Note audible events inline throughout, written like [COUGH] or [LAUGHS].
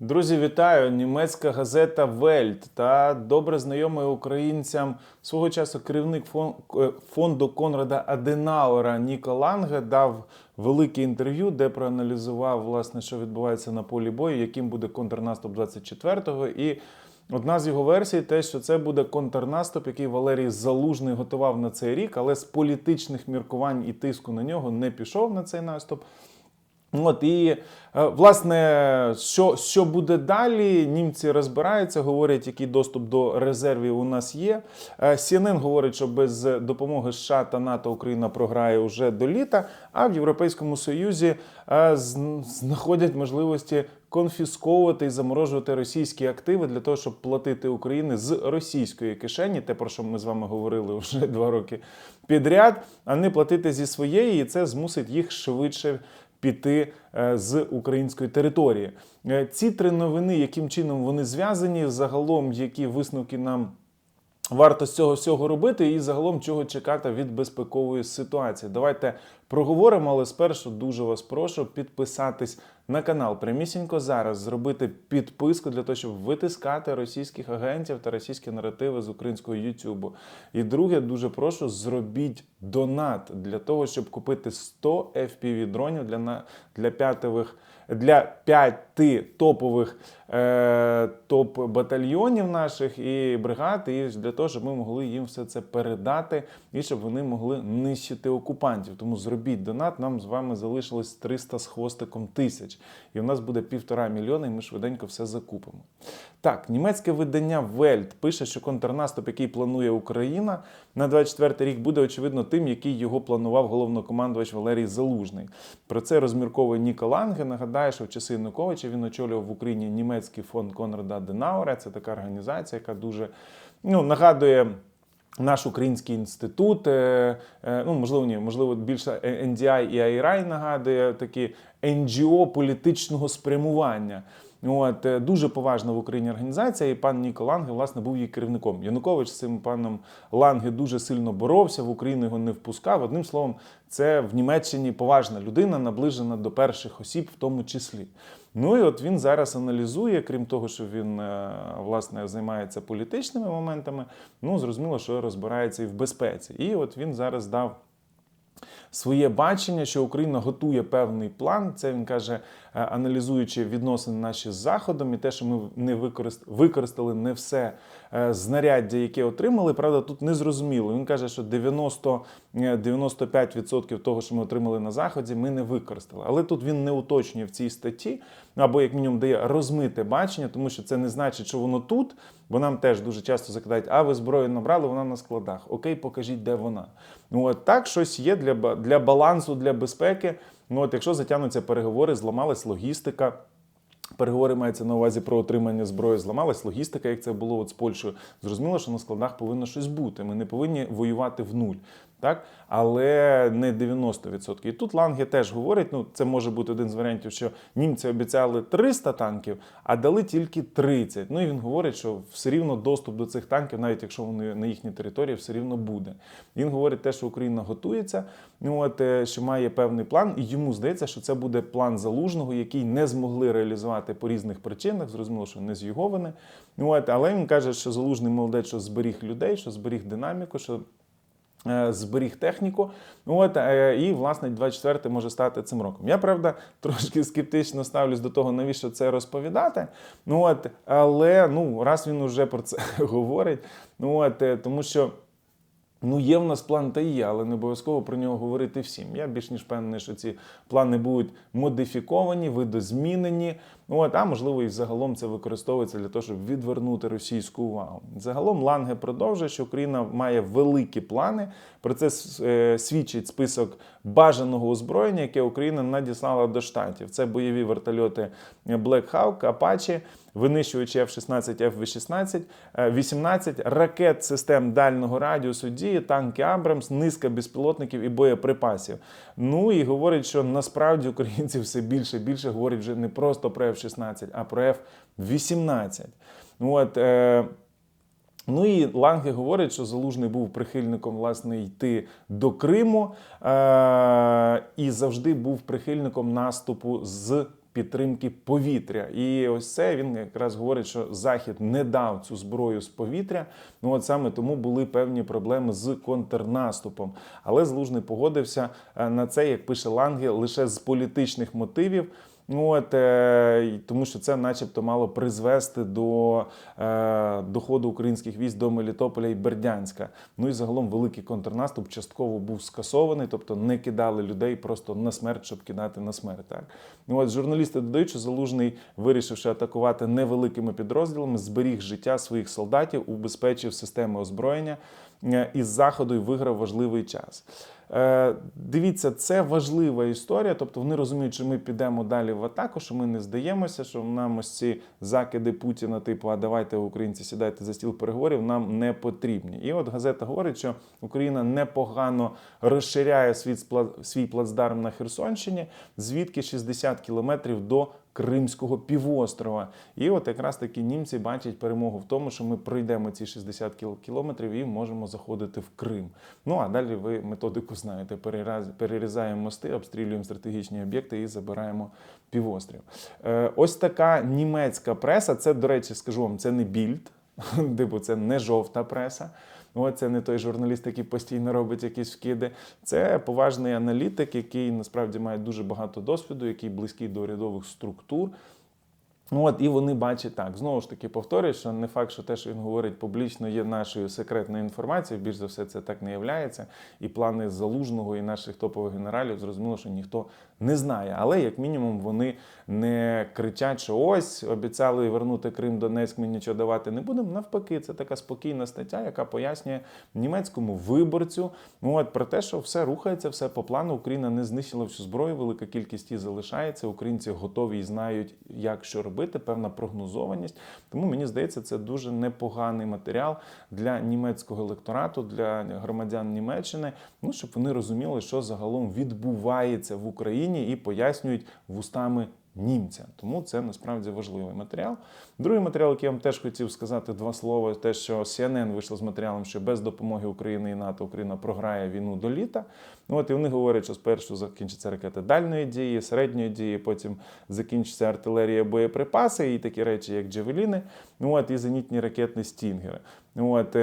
Друзі, вітаю! Німецька газета Вельт та добре знайомий українцям свого часу керівник е, фонду Конрада Аденауера Ніко Ланге дав велике інтерв'ю, де проаналізував власне, що відбувається на полі бою, яким буде контрнаступ 24-го. І одна з його версій те, що це буде контрнаступ, який Валерій Залужний готував на цей рік, але з політичних міркувань і тиску на нього не пішов на цей наступ. От і е, власне, що, що буде далі? Німці розбираються, говорять, який доступ до резервів у нас є. Е, CNN говорить, що без допомоги США та НАТО Україна програє вже до літа. А в Європейському Союзі е, знаходять можливості конфісковувати і заморожувати російські активи для того, щоб платити Україні з російської кишені, те про що ми з вами говорили вже [LAUGHS] два роки підряд, а не платити зі своєї, і це змусить їх швидше піти е, з української території. Е, Ці три новини, яким чином вони зв'язані, загалом які висновки нам. Варто з цього всього робити і загалом чого чекати від безпекової ситуації. Давайте проговоримо, але спершу дуже вас прошу підписатись на канал прямісінько зараз, зробити підписку для того, щоб витискати російських агентів та російські наративи з українського Ютубу. І друге, дуже прошу, зробіть донат для того, щоб купити 100 FPV дронів для, для п'ятових для п'яти топових е, топ-батальйонів наших і бригад, і для того, щоб ми могли їм все це передати і щоб вони могли нищити окупантів. Тому зробіть донат. Нам з вами залишилось 300 з хвостиком тисяч. І у нас буде півтора мільйона, і ми швиденько все закупимо. Так, німецьке видання Вельт пише, що контрнаступ, який планує Україна на 24 рік, буде очевидно тим, який його планував головнокомандувач Валерій Залужний. Про це розмірковує Ніко Ланге. Нагадаю, що в часи Януковича він очолював в Україні німецький фонд Конрада Денаура. Це така організація, яка дуже ну, нагадує. Наш український інститут, е, е, ну можливо, ні, можливо, більше NDI і IRI нагадує такі NGO політичного спрямування. От е, дуже поважна в Україні організація, і пан Ніко Ланге, власне, був її керівником. Янукович з цим паном Ланге дуже сильно боровся, в Україну його не впускав. Одним словом, це в Німеччині поважна людина, наближена до перших осіб, в тому числі. Ну і от він зараз аналізує, крім того, що він е, власне займається політичними моментами. Ну зрозуміло, що розбирається і в безпеці. І от він зараз дав своє бачення, що Україна готує певний план. Це він каже, аналізуючи відносини наші з Заходом, і те, що ми не використ- використали не все е, знаряддя, яке отримали. Правда, тут не зрозуміло. Він каже, що 90, е, 95% того, що ми отримали на заході, ми не використали. Але тут він не уточнює в цій статті, або як мінімум дає розмите бачення, тому що це не значить, що воно тут. Бо нам теж дуже часто закидають, а ви зброю набрали, вона на складах. Окей, покажіть, де вона. Ну от так щось є для, для балансу, для безпеки. Ну от якщо затягнуться переговори, зламалась логістика. Переговори мається на увазі про отримання зброї, зламалась логістика, як це було от з Польщею. Зрозуміло, що на складах повинно щось бути. Ми не повинні воювати в нуль, так? але не 90%. І тут Ланге теж говорить: ну це може бути один з варіантів, що німці обіцяли 300 танків, а дали тільки 30. Ну і він говорить, що все рівно доступ до цих танків, навіть якщо вони на їхній території, все рівно буде. Він говорить те, що Україна готується, ну от е, що має певний план, і йому здається, що це буде план залужного, який не змогли реалізувати по різних причинах. Зрозуміло, що не з його вини. От, але він каже, що залужний молодець, що зберіг людей, що зберіг динаміку, що е, зберіг техніку. От, е, і, власне, 24 може стати цим роком. Я, правда, [LAUGHS] трошки скептично ставлюсь до того, навіщо це розповідати. От, але ну, раз він уже про це [LAUGHS] говорить, от, е, тому що. Ну, є в нас план та є, але не обов'язково про нього говорити всім. Я більш ніж впевнений, що ці плани будуть модифіковані, видозмінені. От, а можливо, і загалом це використовується для того, щоб відвернути російську увагу. Загалом Ланге продовжує, що Україна має великі плани. Про це е, свідчить список бажаного озброєння, яке Україна надіслала до штатів. Це бойові вертольоти Black Hawk, Apache, винищувачі F-16, F-16, е, 18 ракет систем дальнього радіусу дії, танки Абрамс, низка безпілотників і боєприпасів. Ну і говорить, що насправді українці все більше і більше говорять вже не просто про F-16, а про F-18. От, е, Ну і Ланге говорить, що Залужний був прихильником власне йти до Криму е- і завжди був прихильником наступу з підтримки повітря. І ось це він якраз говорить, що Захід не дав цю зброю з повітря. Ну от саме тому були певні проблеми з контрнаступом. Але Злужний погодився е, на це, як пише Ланге, лише з політичних мотивів. Ну, От, е, тому що це, начебто, мало призвести до е, доходу українських військ до Мелітополя і Бердянська. Ну і загалом великий контрнаступ частково був скасований, тобто не кидали людей просто на смерть, щоб кидати на смерть. Так? Ну, от, журналісти додають, що Залужний, вирішивши атакувати невеликими підрозділами, зберіг життя своїх солдатів, убезпечив системи озброєння із заходу і виграв важливий час. Е, Дивіться, це важлива історія. Тобто вони розуміють, що ми підемо далі в атаку, що ми не здаємося, що нам ось ці закиди Путіна, типу, а давайте українці сідайте за стіл переговорів, нам не потрібні. І от газета говорить, що Україна непогано розширяє свій плацдарм на Херсонщині, звідки 60 кілометрів до Кримського півострова. І от якраз таки німці бачать перемогу в тому, що ми пройдемо ці 60 кіл- кілометрів і можемо заходити в Крим. Ну а далі ви методику знаєте: перерізаємо мости, обстрілюємо стратегічні об'єкти і забираємо півострів. Е, ось така німецька преса. Це, до речі, скажу вам, це не більд, [LAUGHS] типу, це не жовта преса. О, це не той журналіст, який постійно робить якісь вкиди. Це поважний аналітик, який насправді має дуже багато досвіду, який близький до урядових структур. Ну, От, і вони бачать так. Знову ж таки, повторюю, що не факт, що те, що він говорить публічно, є нашою секретною інформацією. Більш за все, це так не являється. І плани залужного і наших топових генералів зрозуміло, що ніхто не знає. Але як мінімум вони не кричать, що ось обіцяли вернути Крим, Донецьк, ми нічого давати не будемо. Навпаки, це така спокійна стаття, яка пояснює німецькому виборцю. Ну от про те, що все рухається, все по плану. Україна не знищила всю зброю, велика кількість її залишається. Українці готові і знають, як що робити, певна прогнозованість. Тому мені здається, це дуже непоганий матеріал для німецького електорату, для громадян Німеччини. Ну щоб вони розуміли, що загалом відбувається в Україні і пояснюють вустами німця. Тому це насправді важливий матеріал. Другий матеріал, який я вам теж хотів сказати два слова, те, що CNN вийшло з матеріалом, що без допомоги України і НАТО Україна програє війну до літа. От і вони говорять, що спершу закінчаться ракети дальної дії, середньої дії, потім закінчиться артилерія, боєприпаси і такі речі, як Джевеліни. От і зенітні ракетні стінгери. От.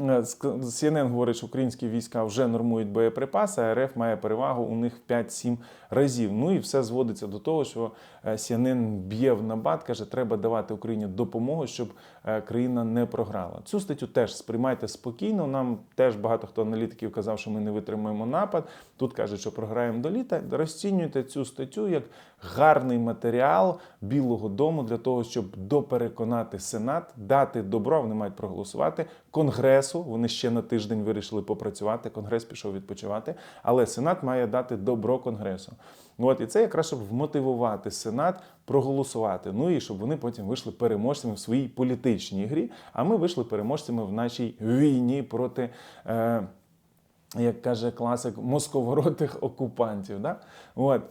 Е- CNN говорить, що українські війська вже нормують боєприпаси, а РФ має перевагу у них в 5-7 разів. Ну і все зводиться до того, що е, CNN б'є в набат, каже, треба давати Україні допомогу, щоб країна не програла. Цю статтю теж сприймайте спокійно. Нам теж багато хто аналітиків казав, що ми не витримаємо напад. Тут кажуть, що програємо до літа. Розцінюйте цю статтю як гарний матеріал Білого Дому для того, щоб допереконати Сенат, дати добро, вони мають проголосувати Конгресу. Вони ще на тиждень вирішили попрацювати. Конгрес пішов відпочивати, але Сенат має дати добро Конгресу. От і це якраз щоб вмотивувати Сенат проголосувати. Ну і щоб вони потім вийшли переможцями в своїй політичній грі. А ми вийшли переможцями в нашій війні проти. Е, як каже класик, московоротих окупантів. Да? От.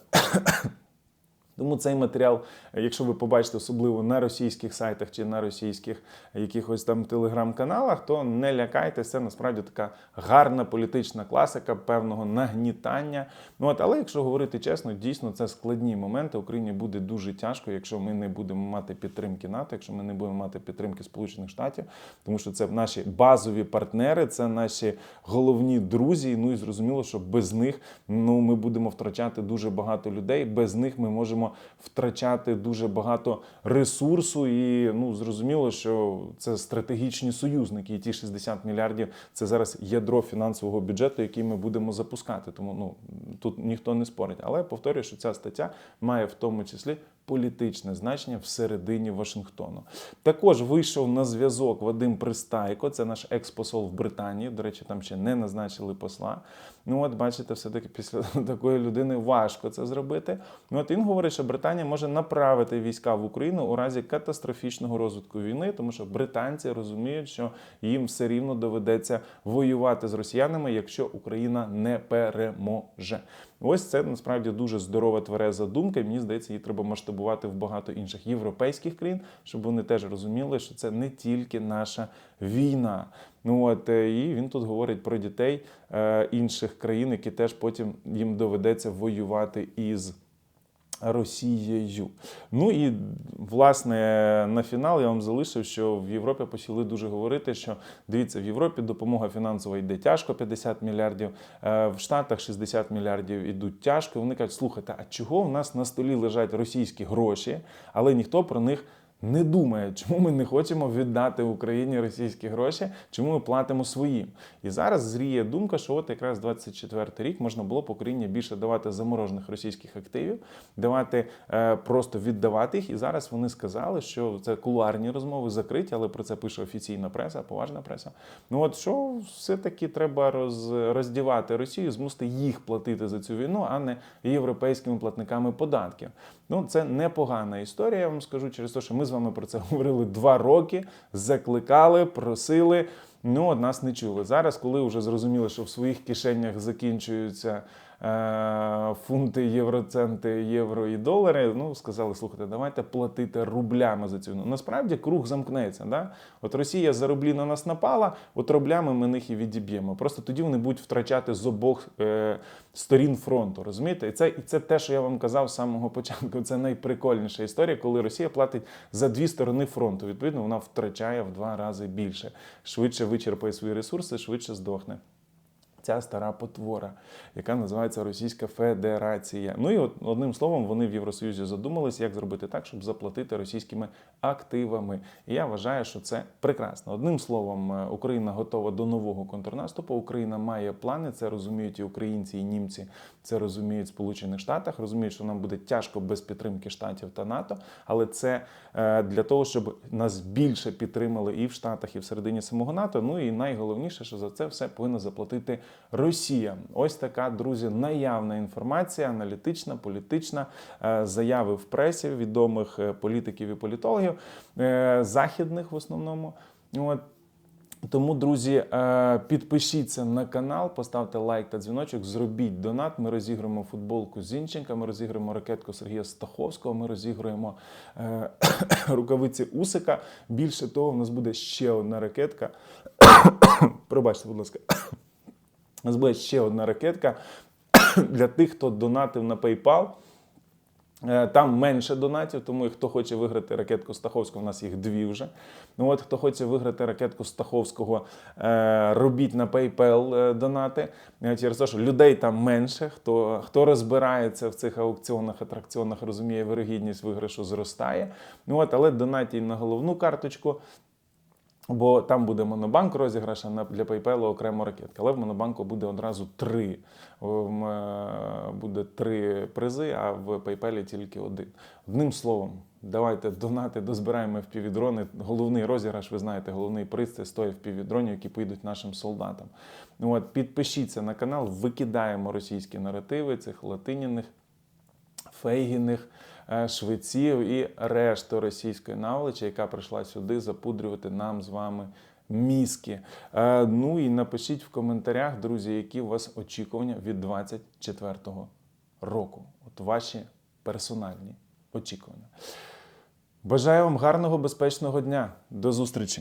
Тому цей матеріал, якщо ви побачите особливо на російських сайтах чи на російських якихось там телеграм-каналах, то не лякайтеся, це насправді така гарна політична класика певного нагнітання. Ну от, але якщо говорити чесно, дійсно це складні моменти. Україні буде дуже тяжко, якщо ми не будемо мати підтримки НАТО, якщо ми не будемо мати підтримки Сполучених Штатів, тому що це наші базові партнери, це наші головні друзі. Ну і зрозуміло, що без них ну ми будемо втрачати дуже багато людей. Без них ми можемо втрачати дуже багато ресурсу. І ну зрозуміло, що це стратегічні союзники. І ті 60 мільярдів це зараз ядро фінансового бюджету, який ми будемо запускати. Тому ну тут ніхто не спорить. Але повторюю, що ця стаття має в тому числі. Політичне значення всередині Вашингтону. Також вийшов на зв'язок Вадим Пристайко, це наш експосол в Британії. До речі, там ще не назначили посла. Ну от бачите, все-таки після [LAUGHS] такої людини важко це зробити. Ну от він говорить, що Британія може направити війська в Україну у разі катастрофічного розвитку війни, тому що британці розуміють, що їм все рівно доведеться воювати з росіянами, якщо Україна не переможе. Ось це насправді дуже здорова твереза думка. і Мені здається, її треба масштабувати в багато інших європейських країн, щоб вони теж розуміли, що це не тільки наша війна. Ну от е, і він тут говорить про дітей е, інших країн, які теж потім їм доведеться воювати із. Росією. Ну і власне на фінал я вам залишив, що в Європі почали дуже говорити, що дивіться, в Європі допомога фінансова йде тяжко, 50 мільярдів, е, в Штатах 60 мільярдів ідуть тяжко. Вони кажуть, слухайте, а чого в нас на столі лежать російські гроші, але ніхто про них не думає, [LAUGHS] чому ми не хочемо віддати Україні російські гроші, чому ми платимо своїм. І зараз зріє думка, що от якраз 24 рік можна було б Україні більше давати заморожених російських активів, давати е, просто віддавати їх. І зараз вони сказали, що це кулуарні розмови закриті, але про це пише офіційна преса, поважна преса. Ну от що все-таки треба роз, роздівати Росію, змусити їх платити за цю війну, а не європейськими платниками податків. Ну це непогана історія. Я вам скажу через те, що ми з вами про це говорили два роки, закликали, просили. Ну, от нас не чули. Зараз, коли вже зрозуміли, що в своїх кишенях закінчуються фунти, євроценти, євро і долари, ну сказали, слухайте, давайте платити рублями за цю. Насправді круг замкнеться. Да? От Росія за рублі на нас напала, от рублями ми них і відіб'ємо. Просто тоді вони будуть втрачати з обох е, сторін фронту. Розумієте? І це, і це те, що я вам казав з самого початку. Це найприкольніша історія, коли Росія платить за дві сторони фронту. Відповідно, вона втрачає в два рази більше, швидше вичерпає свої ресурси, швидше здохне. Ця стара потвора, яка називається Російська Федерація. Ну і от, одним словом, вони в Євросоюзі задумались, як зробити так, щоб заплатити російськими активами. І я вважаю, що це прекрасно. Одним словом, е, Україна готова до нового контрнаступу. Україна має плани. Це розуміють і українці, і німці. Це розуміють в Сполучених Штатах. Розуміють, що нам буде тяжко без підтримки Штатів та НАТО. Але це е, для того, щоб нас більше підтримали і в Штатах, і всередині самого НАТО. Ну і найголовніше, що за це все повинна заплатити Росія. Ось така, друзі, наявна інформація, аналітична, політична, е, заяви в пресі відомих е, політиків і політологів, е, західних в основному. От. Тому, друзі, підпишіться на канал, поставте лайк та дзвіночок, зробіть донат. Ми розіграємо футболку Зінченка, ми розіграємо ракетку Сергія Стаховського, ми розіграємо [COUGHS] рукавиці Усика. Більше того, в нас буде ще одна ракетка. [COUGHS] Пробачте, будь ласка. Нас буде ще одна ракетка [COUGHS] для тих, хто донатив на PayPal. Е, Там менше донатів, тому і хто хоче виграти ракетку Стаховського, у нас їх дві вже. Ну от хто хоче виграти ракетку Стаховського, е, робіть на PayPal е, донати. Через те, що людей там менше. Хто, хто розбирається в цих аукціонах, атракціонах, розуміє, вирогідність виграшу зростає. Ну от, але донатіть на головну карточку. Бо там буде монобанк розіграш, а для PayPal окремо ракетка. Але в монобанку буде одразу три. Е, Буде три призи, а в PayPal тільки один. Одним словом, давайте донати, дозбираємо впівдрони. Головний розіграш, ви знаєте, головний приз це 100 впівдронів, які підуть нашим солдатам. От, підпишіться на канал, викидаємо російські наративи цих латиняних Фейгіних, е, швеців і решту російської наволочі, яка прийшла сюди запудрювати нам з вами мізки. Е, Ну і напишіть в коментарях, друзі, які у вас очікування від 24-го року. От ваші персональні очікування. Бажаю вам гарного, безпечного дня. До зустрічі!